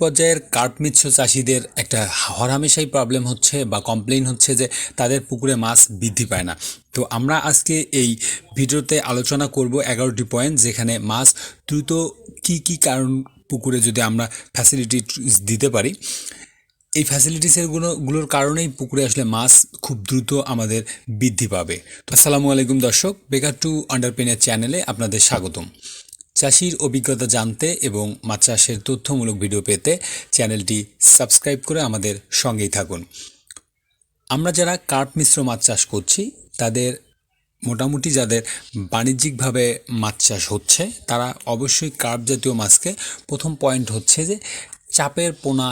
পর্যায়ের কার্প মিশ্র চাষিদের একটা হরহামেশাই প্রবলেম হচ্ছে বা কমপ্লেন হচ্ছে যে তাদের পুকুরে মাছ বৃদ্ধি পায় না। তো আমরা আজকে এই ভিডিওতে আলোচনা করব এগারোটি পয়েন্ট যেখানে মাছ দ্রুত কি কি কারণ পুকুরে যদি আমরা ফ্যাসিলিটি দিতে পারি। এই ফ্যাসিলিটিসেরগুলো গুলোর কারণেই পুকুরে আসলে মাছ খুব দ্রুত আমাদের বৃদ্ধি পাবে। তো আসসালামু আলাইকুম দর্শক বেকার টু আন্ডারপেনের চ্যানেলে আপনাদের স্বাগতম। চাষির অভিজ্ঞতা জানতে এবং মাছ চাষের তথ্যমূলক ভিডিও পেতে চ্যানেলটি সাবস্ক্রাইব করে আমাদের সঙ্গেই থাকুন। আমরা যারা কার্প মিশ্র মাছ চাষ করছি, তাদের মোটামুটি যাদের বাণিজ্যিকভাবে মাছ চাষ হচ্ছে, তারা অবশ্যই কার্প জাতীয় মাছকে প্রথম পয়েন্ট হচ্ছে যে চাপের পোনা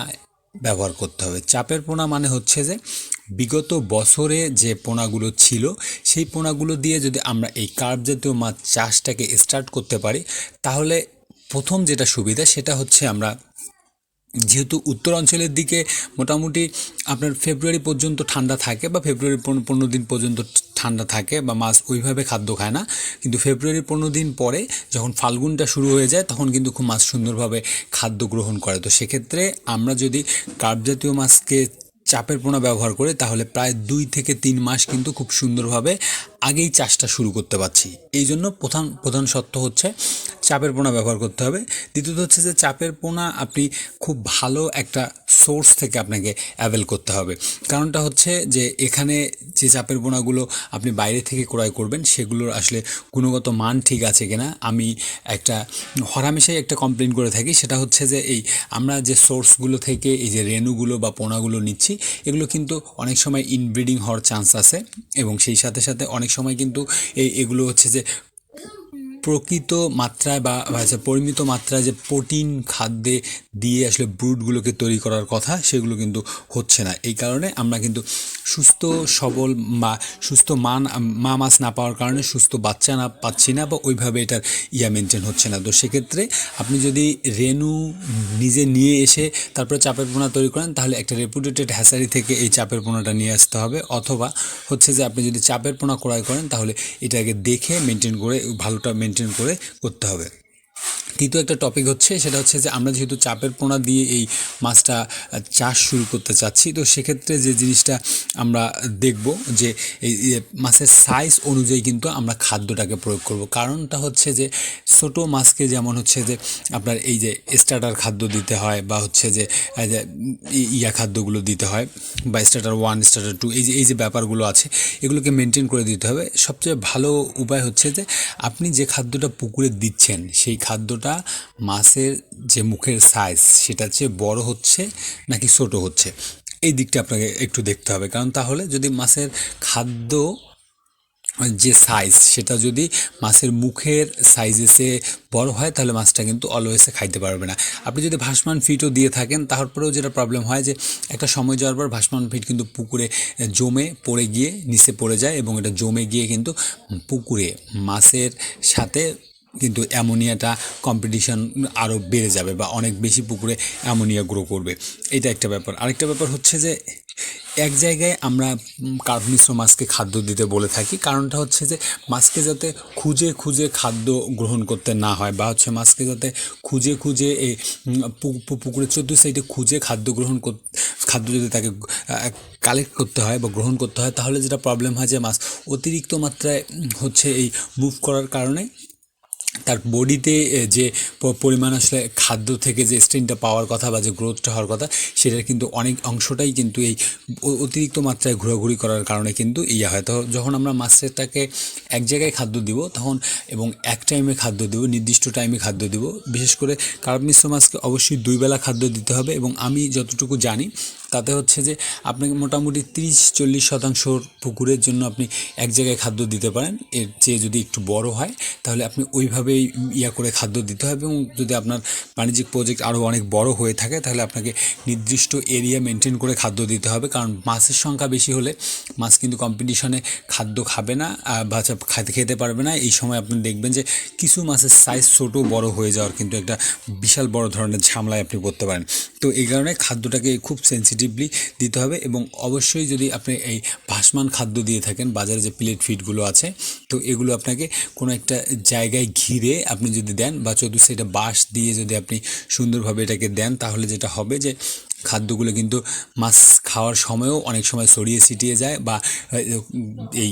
ব্যবহার করতে হবে। চাপের পোনা মানে হচ্ছে যে বিগত বছরে যে পোনাগুলো ছিল, সেই পোনাগুলো দিয়ে যদি আমরা এই কার্প জাতীয় মাছ চাষটাকে স্টার্ট করতে পারি, তাহলে প্রথম যেটা সুবিধা সেটা হচ্ছে আমরা যেহেতু উত্তর অঞ্চলের দিকে মোটামুটি আপনার ফেব্রুয়ারি পর্যন্ত ঠান্ডা থাকে বা ফেব্রুয়ারি পনেরো পনেরো দিন পর্যন্ত ঠান্ডা থাকে বা মাছ ওইভাবে খাদ্য খায় না, কিন্তু ফেব্রুয়ারি পনেরো দিন পরে যখন ফাল্গুনটা শুরু হয়ে যায়, তখন কিন্তু খুব মাছ সুন্দরভাবে খাদ্য গ্রহণ করে। তো সেক্ষেত্রে আমরা যদি কার্প জাতীয় মাছকে চাপের পোনা ব্যবহার করে তাহলে প্রায় দুই থেকে তিন মাস কিন্তু খুব সুন্দরভাবে আগেই চাষটা শুরু করতে পারছি। এই জন্য প্রধান প্রধান সত্য হচ্ছে চাপের পোনা ব্যবহার করতে হবে। দ্বিতীয়ত হচ্ছে যে চাপের পোনা আপনি খুব ভালো একটা সোর্স থেকে আপনাকে অ্যাভেল করতে হবে। কারণটা হচ্ছে যে এখানে যে চাপের পোনাগুলো আপনি বাইরে থেকে ক্রয় করবেন, সেগুলোর আসলে গুণগত মান ঠিক আছে কিনা, আমি একটা হরামেশাই একটা কমপ্লেন করে থাকি, সেটা হচ্ছে যে এই আমরা যে সোর্সগুলো থেকে এই যে রেণুগুলো বা পোনাগুলো নিচ্ছি এগুলো কিন্তু অনেক সময় ইনব্রিডিং হওয়ার চান্স আছে এবং সেই সাথে সাথে অনেক সময় কিন্তু এগুলো হচ্ছে যে প্রকৃত মাত্রায় বা পরিমিত মাত্রায় যে প্রোটিন খাদ্যে দিয়ে আসলে ব্রুডগুলোকে তৈরি করার কথা, সেগুলো কিন্তু হচ্ছে না। এই কারণে আমরা কিন্তু সুস্থ, সবল বা সুস্থ মান, মা মাছ না পাওয়ার কারণে সুস্থ বাচ্চা না পাচ্ছি না বা ওইভাবে এটার ইয়া মেনটেন হচ্ছে না। তো সেক্ষেত্রে আপনি যদি রেনু নিজে নিয়ে এসে তারপরে চাপের পোনা তৈরি করেন, তাহলে একটা রেপুটেটেড হ্যাসারি থেকে এই চাপের পোনাটা নিয়ে আসতে হবে। অথবা হচ্ছে যে আপনি যদি চাপের পোনা ক্রয় করেন, তাহলে এটাকে দেখে মেনটেন করে ভালোটা মেনটেন করে করতে হবে। তৃতীয় একটা টপিক হচ্ছে, সেটা হচ্ছে যে আমরা যেহেতু চাপের পোনা দিয়ে এই মাছটা চাষ শুরু করতে চাচ্ছি, তো সেক্ষেত্রে যে জিনিসটা আমরা দেখব যে এই মাছের সাইজ অনুযায়ী কিন্তু আমরা খাদ্যটাকে প্রয়োগ করব। কারণটা হচ্ছে যে ছোট মাছকে যেমন হচ্ছে যে আপনার এই যে স্টার্টার খাদ্য দিতে হয় বা হচ্ছে যে ইয়া খাদ্যগুলো দিতে হয় বা স্টার্টার ওয়ান স্টার্টার টু এই যে এই যে ব্যাপারগুলো আছে, এগুলোকে মেনটেন করে দিতে হবে। সবচেয়ে ভালো উপায় হচ্ছে যে আপনি যে খাদ্যটা পুকুরে দিচ্ছেন, সেই খাদ্যটা মাছের যে মুখের সাইজ সেটা চেয়ে বড় হচ্ছে নাকি ছোট হচ্ছে? এই দিকটা আপনাকে একটু দেখতে হবে। কারণ তাহলে যদি মাছের খাদ্য, যে সাইজ সেটা যদি মাছের মুখের সাইজে সে বড় হয়, তাহলে মাছটা কিন্তু অলওয়েসে খাইতে পারবে না। আপনি যদি ভাসমান ফিটও দিয়ে থাকেন, তারপরেও যেটা প্রবলেম হয় যে একটা সময় যাওয়ার পর ভাসমান ফিট কিন্তু পুকুরে জমে পড়ে গিয়ে নিচে পড়ে যায় এবং এটা জমে গিয়ে কিন্তু পুকুরে মাছের সাথে কিন্তু অ্যামোনিয়াটা কম্পিটিশন আরও বেড়ে যাবে বা অনেক বেশি পুকুরে অ্যামোনিয়া গ্রো করবে। এটা একটা ব্যাপার। আরেকটা ব্যাপার হচ্ছে যে, এক জায়গায় আমরা কার্ব মিশ্র মাছকে খাদ্য দিতে বলে থাকি। কারণটা হচ্ছে যে, মাছকে যাতে খুঁজে খুঁজে খাদ্য গ্রহণ করতে না হয় বা হচ্ছে মাছকে যাতে খুঁজে খুঁজে এই পুকুরের চোদ্দ সাইডে খুঁজে খাদ্য গ্রহণ খাদ্য যদি তাকে কালেক্ট করতে হয় বা গ্রহণ করতে হয়, তাহলে যেটা প্রবলেম হয় যে মাছ অতিরিক্ত মাত্রায় হচ্ছে এই মুভ করার কারণে তার বডিতে যে পরিমাণ আসলে খাদ্য থেকে যে স্ট্রেনটা পাওয়ার কথা বা যে গ্রোথটা হওয়ার কথা, সেটার কিন্তু অনেক অংশটাই কিন্তু এই অতিরিক্ত মাত্রায় ঘোরাঘুরি করার কারণে কিন্তু ইয়ে হয়। তো যখন আমরা মাছেরটাকে এক জায়গায় খাদ্য দিব, তখন এবং এক টাইমে খাদ্য দিব, নির্দিষ্ট টাইমে খাদ্য দিব, বিশেষ করে কার্ব মিশ্র মাছকে অবশ্যই দুই বেলা খাদ্য দিতে হবে এবং আমি যতটুকু জানি তাতে হচ্ছে যে আপনাকে মোটামুটি তিরিশ, চল্লিশ শতাংশর পুকুরের জন্য আপনি এক জায়গায় খাদ্য দিতে পারেন। এর চেয়ে যদি একটু বড় হয়, তাহলে আপনি ওইভাবেই ইয়া করে খাদ্য দিতে হবে এবং যদি আপনার বাণিজ্যিক প্রজেক্ট আরও অনেক বড় হয়ে থাকে, তাহলে আপনাকে নির্দিষ্ট এরিয়া মেনটেন করে খাদ্য দিতে হবে। কারণ মাছের সংখ্যা বেশি হলে মাছ কিন্তু কম্পিটিশনে খাদ্য খাবে না বা খাইতে, খেতে পারবে না। এই সময় আপনি দেখবেন যে কিছু মাছের সাইজ ছোটো, বড় হয়ে যাওয়ার কিন্তু একটা বিশাল বড় ধরনের ঝামলায় আপনি পড়তে পারেন। তো এই কারণে খাদ্যটাকে খুব সেন্সিটিভলি দিতে হবে এবং অবশ্যই যদি আপনি এই ভাসমান খাদ্য দিয়ে থাকেন, বাজারে যে প্লেট ফিটগুলো আছে, তো এগুলো আপনাকে কোনো একটা জায়গায় ঘিরে আপনি যদি দেন বা চতুর্থ সাইডে বাঁশ দিয়ে যদি আপনি সুন্দরভাবে এটাকে দেন, তাহলে যেটা হবে যে খাদ্যগুলো কিন্তু মাছ খাওয়ার সময়ও অনেক সময় ছড়িয়ে ছিটিয়ে যায় বা এই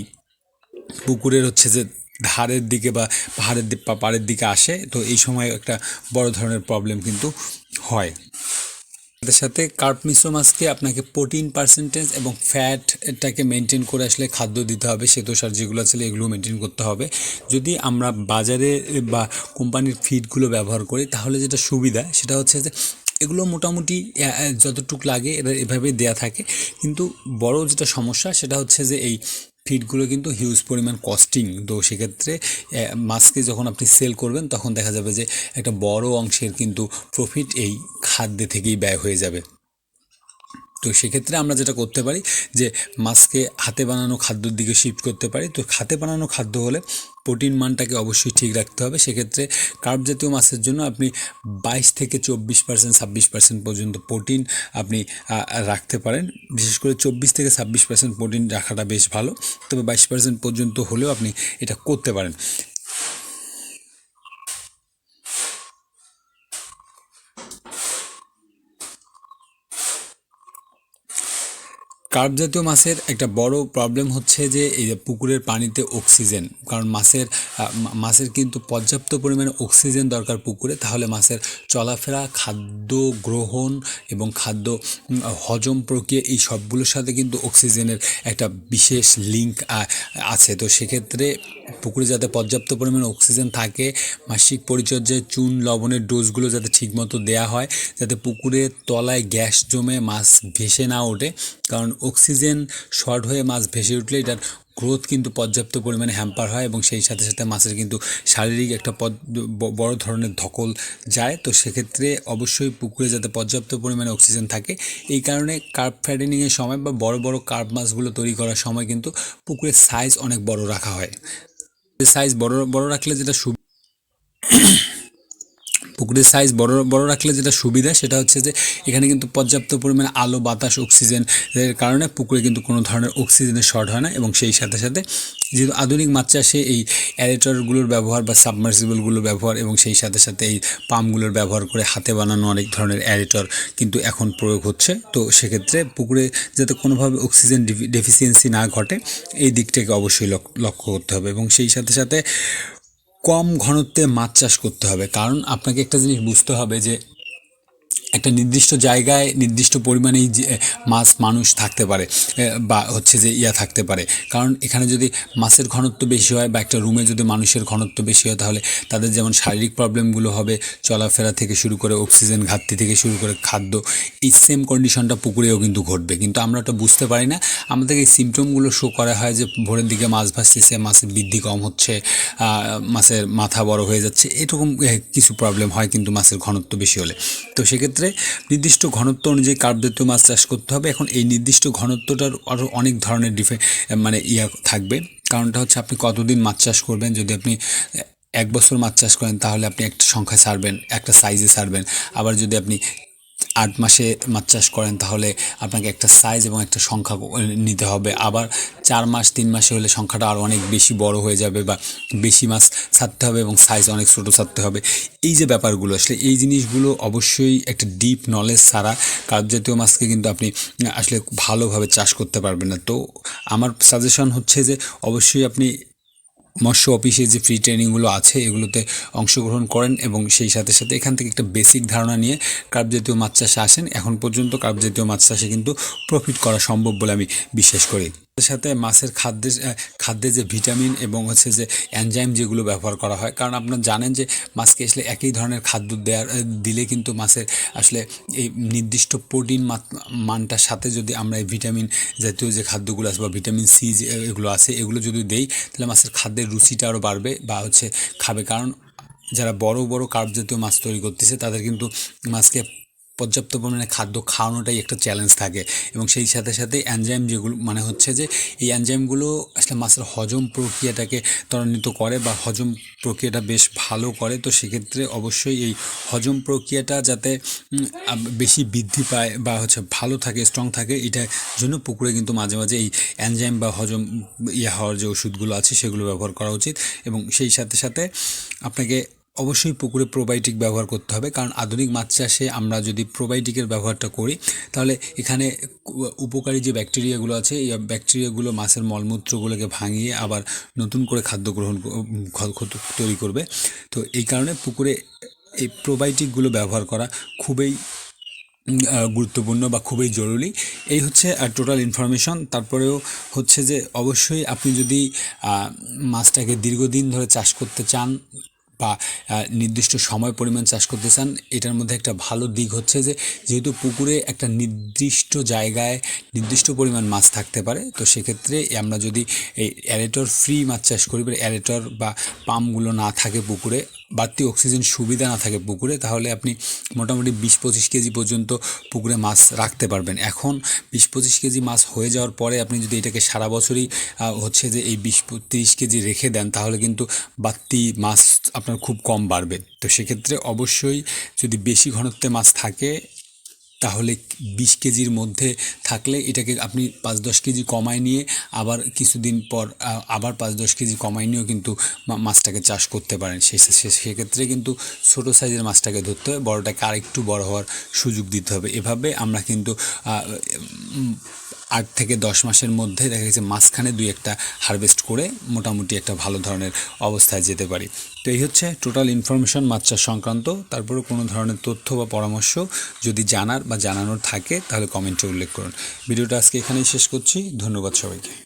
পুকুরের হচ্ছে যে ধারের দিকে বা পাহাড়ের পাড়ের দিকে আসে, তো এই সময় একটা বড় ধরনের প্রবলেম কিন্তু হয়। তার সাথে কার্প মিশ্র মাছকে আপনাকে প্রোটিন পার্সেন্টেজ এবং ফ্যাটটাকে মেনটেন করে আসলে খাদ্য দিতে হবে শ্বেতসার যেগুলো আছে এগুলো মেনটেন করতে হবে। যদি আমরা বাজারে বা কোম্পানির ফিডগুলো ব্যবহার করি, তাহলে যেটা সুবিধা সেটা হচ্ছে যে এগুলো মোটামুটি যতটুক লাগে এরা এভাবে দেয়া থাকে। কিন্তু বড় যেটা সমস্যা সেটা হচ্ছে যে এই ফিডগুলো কিন্তু হিউজ পরিমাণ কস্টিং তো সেক্ষেত্রে মাছকে যখন আপনি সেল করবেন, তখন দেখা যাবে যে একটা বড় অংশের কিন্তু প্রফিট এই খাদ্যে থেকেই ব্যয় হয়ে যাবে। তো সেক্ষেত্রে আমরা যেটা করতে পারি যে মাছকে হাতে বানানো খাদ্যর দিকে শিফট করতে পারি। তো হাতে বানানো খাদ্য হলে প্রোটিন মানটাকে অবশ্যই ঠিক রাখতে হবে। সেক্ষেত্রে কার্ব জাতীয় মাছের জন্য আপনি বাইশ থেকে চব্বিশ পার্সেন্ট ছাব্বিশ পার্সেন্ট পর্যন্ত প্রোটিন আপনি রাখতে পারেন। বিশেষ করে চব্বিশ থেকে ছাব্বিশ পার্সেন্ট প্রোটিন রাখাটা বেশ ভালো। তবে বাইশ পার্সেন্ট পর্যন্ত হলেও আপনি এটা করতে পারেন। কার্প জাতীয় মাছের একটা বড় প্রবলেম হচ্ছে যে এই পুকুরের পানিতে অক্সিজেন কারণ মাছের মাছের কিন্তু পর্যাপ্ত পরিমাণে অক্সিজেন দরকার পুকুরে, তাহলে মাছের চলাফেরা, খাদ্য গ্রহণ এবং খাদ্য হজম প্রক্রিয়া এই সবগুলোর সাথে কিন্তু অক্সিজেনের একটা বিশেষ লিঙ্ক আছে। তো সেক্ষেত্রে পুকুরে যাতে পর্যাপ্ত পরিমাণে অক্সিজেন থাকে, মাসিক পরিচর্যায় চুন, লবণের ডোজগুলো যাতে ঠিকমতো দেয়া হয়, যাতে পুকুরের তলায় গ্যাস জমে মাছ ভেসে না ওঠে, কারণ অক্সিজেন শর্ট হয়ে মাছ ভেসে উঠলে এটার গ্রোথ কিন্তু পর্যাপ্ত পরিমাণে হ্যাম্পার হয় এবং সেই সাথে সাথে মাছের কিন্তু শারীরিক একটা পদ বড় ধরনের ধকল যায়। তো সেক্ষেত্রে অবশ্যই পুকুরে যাতে পর্যাপ্ত পরিমাণে অক্সিজেন থাকে, এই কারণে কার্প ফ্যাটেনিংয়ের সময় বা বড় বড় কার্প মাছগুলো তৈরি করার সময় কিন্তু পুকুরের সাইজ অনেক বড় রাখা হয়। সাইজ বড় বড় রাখলে যেটা পুকুরের সাইজ বড় বড় রাখলে যেটা সুবিধা সেটা হচ্ছে যে এখানে কিন্তু পর্যাপ্ত পরিমাণে আলো, বাতাস অক্সিজেন এর কারণে পুকুরে কিন্তু কোনো ধরনের অক্সিজেনের শর্ট হয় না এবং সেই সাথে সাথে যেহেতু আধুনিক মাছ চাষে এই অ্যারেটরগুলোর ব্যবহার বা সাবমার্সিবলগুলোর ব্যবহার এবং সেই সাথে সাথে এই পাম্পগুলোর ব্যবহার করে হাতে বানানো অনেক ধরনের অ্যারেটর কিন্তু এখন প্রয়োগ হচ্ছে। তো সেক্ষেত্রে পুকুরে যাতে কোনোভাবে অক্সিজেন ডেফিসিয়েন্সি না ঘটে, এই দিকটাকে অবশ্যই লক- লক্ষ্য করতে হবে এবং সেই সাথে সাথে কম ঘনত্বে মাছ চাষ করতে হবে। কারণ আপনাকে একটা জিনিস বুঝতে হবে যে একটা নির্দিষ্ট জায়গায়, নির্দিষ্ট পরিমাণেই মাছ মানুষ থাকতে পারে বা হচ্ছে যে ইয়া থাকতে পারে। কারণ এখানে যদি মাছের ঘনত্ব বেশি হয় বা একটা রুমে যদি মানুষের ঘনত্ব বেশি হয়, তাহলে তাদের যেমন শারীরিক প্রবলেমগুলো হবে, চলাফেরা থেকে শুরু করে অক্সিজেন ঘাটতি থেকে শুরু করে খাদ্য, এই সেম কন্ডিশনটা পুকুরেও কিন্তু ঘটবে। কিন্তু আমরা ওটা বুঝতে পারি না। আমাদের এই সিমটমগুলো শো করা হয় যে ভোরের দিকে মাছ ভাসতেছে, মাছের বৃদ্ধি কম হচ্ছে মাছের মাথা বড় হয়ে যাচ্ছে, এরকম কিছু প্রবলেম হয় কিন্তু মাছের ঘনত্ব বেশি হলে। তো সেক্ষেত্রে নির্দিষ্ট ঘনত্ব অনুযায়ী কার্প জাতীয় মাছ চাষ করতে হবে। এখন এই নির্দিষ্ট ঘনত্বটার আরও অনেক ধরনের ডিফে মানে ইয়া থাকবে। কারণটা হচ্ছে আপনি কতদিন মাছ চাষ করবেন? যদি আপনি এক বছর মাছ চাষ করেন, তাহলে আপনি একটা সংখ্যা ছাড়বেন, একটা সাইজে ছাড়বেন। আবার যদি আপনি আট মাসে মাছ চাষ করেন, তাহলে আপনাকে একটা সাইজ এবং একটা সংখ্যা নিতে হবে। আবার চার মাস, তিন মাসে হলে সংখ্যাটা আরও অনেক বেশি বড় হয়ে যাবে বা বেশি মাছ ছাড়তে হবে এবং সাইজ অনেক ছোটো ছাড়তে হবে। এই যে ব্যাপারগুলো, আসলে এই জিনিসগুলো অবশ্যই একটা ডিপ নলেজ ছাড়া কার্প জাতীয় মাছকে কিন্তু আপনি আসলে ভালোভাবে চাষ করতে পারবেন না। তো আমার সাজেশন হচ্ছে যে, অবশ্যই আপনি মৎস্য অফিসে যে ফ্রি ট্রেনিংগুলো আছে, এগুলোতে অংশগ্রহণ করেন এবং সেই সাথে সাথে এখান থেকে একটা বেসিক ধারণা নিয়ে কার্প জাতীয় মাছ চাষে আসেন। এখন পর্যন্ত কার্প জাতীয় মাছ চাষে কিন্তু প্রফিট করা সম্ভব বলে আমি বিশ্বাস করি। সাথে মাছের খাদ্যে খাদ্যে যে ভিটামিন এবং হচ্ছে যে এনজাইম যেগুলো ব্যবহার করা হয়, কারণ আপনারা জানেন যে মাছকে আসলে একই ধরনের খাদ্য দেওয়ার দিলে কিন্তু মাছের আসলে এই নির্দিষ্ট প্রোটিন মানটার সাথে যদি আমরা এই ভিটামিন জাতীয় যে খাদ্যগুলো আছে বা ভিটামিন সি যে এগুলো আছে, এগুলো যদি দেই, তাহলে মাছের খাদ্যের রুচিটা আরও বাড়বে বা হচ্ছে খাবে। কারণ যারা বড় বড় কার্প জাতীয় মাছ তৈরি করতেছে, তাদের কিন্তু মাছকে পর্যাপ্ত পরিমাণে খাদ্য খাওয়ানোটাই একটা চ্যালেঞ্জ থাকে। এবং সেই সাথে সাথে অ্যানজাইম যেগুলো মানে হচ্ছে যে এই অ্যানজাইমগুলো আসলে মাছের হজম প্রক্রিয়াটাকে ত্বরান্বিত করে বা হজম প্রক্রিয়াটা বেশ ভালো করে, তো সেক্ষেত্রে অবশ্যই এই হজম প্রক্রিয়াটা যাতে বেশি বৃদ্ধি পায় বা হচ্ছে ভালো থাকে স্ট্রং থাকে এটার জন্য পুকুরে কিন্তু মাঝে মাঝে এই অ্যানজাইম বা হজম ইয়ে হওয়ার যে ওষুধগুলো আছে সেগুলো ব্যবহার করা উচিত। এবং সেই সাথে সাথে আপনাকে অবশ্যই পুকুরে প্রোবায়োটিক ব্যবহার করতে হবে। কারণ আধুনিক মাছ চাষে আমরা যদি প্রোবায়োটিকের ব্যবহারটা করি, তাহলে এখানে উপকারী যে ব্যাকটেরিয়াগুলো আছে, এই ব্যাকটেরিয়াগুলো মাছের মলমূত্রগুলোকে ভাঙিয়ে আবার নতুন করে খাদ্য গ্রহণ তৈরি করবে। তো এই কারণে পুকুরে এই প্রোবায়োটিকগুলো ব্যবহার করা খুবই গুরুত্বপূর্ণ বা খুবই জরুরি। এই হচ্ছে টোটাল ইনফরমেশন তারপরেও হচ্ছে যে, অবশ্যই আপনি যদি মাছটাকে দীর্ঘদিন ধরে চাষ করতে চান বা নির্দিষ্ট সময় পরিমাণ চাষ করতে চান, এটার মধ্যে একটা ভালো দিক হচ্ছে যে, যেহেতু পুকুরে একটা নির্দিষ্ট জায়গায় নির্দিষ্ট পরিমাণ মাছ থাকতে পারে, তো সেক্ষেত্রে আমরা যদি এই অ্যারেটর ফ্রি মাছ চাষ করি বা অ্যারেটর বা পাম্পগুলো না থাকে পুকুরে বাড়তি অক্সিজেন সুবিধা না থাকে পুকুরে, তাহলে আপনি মোটামুটি বিশ পঁচিশ কেজি পর্যন্ত পুকুরে মাছ রাখতে পারবেন। এখন বিশ পঁচিশ কেজি মাছ হয়ে যাওয়ার পরে আপনি যদি এটাকে সারা বছরই হচ্ছে যে এই বিশ তিরিশ কেজি রেখে দেন, তাহলে কিন্তু বাড়তি মাছ আপনার খুব কম বাড়বে। তো সেক্ষেত্রে অবশ্যই যদি বেশি ঘনত্বে মাছ থাকে তাহলে বিশ কেজির মধ্যে থাকলে এটাকে আপনি পাঁচ দশ কেজি কমায় নিয়ে আবার কিছুদিন পর আবার পাঁচ দশ কেজি কমায় নিয়েও কিন্তু মাছটাকে চাষ করতে পারেন। সেক্ষেত্রে কিন্তু ছোটো সাইজের মাছটাকে ধরতে হবে, বড়োটাকে আরেকটু বড় হওয়ার সুযোগ দিতে হবে। এভাবে আমরা কিন্তু আট থেকে দশ মাসের মধ্যে দেখা গেছে মাঝখানে দুই একটা হারভেস্ট করে মোটামুটি একটা ভালো ধরনের অবস্থায় যেতে পারি। তো এই হচ্ছে টোটাল ইনফরমেশন মাছ চাষ সংক্রান্ত। তারপরে কোনো ধরনের তথ্য বা পরামর্শ যদি জানার বা জানানোর থাকে, তাহলে কমেন্টে উল্লেখ করুন। ভিডিওটা আজকে এখানেই শেষ করছি। ধন্যবাদ সবাইকে।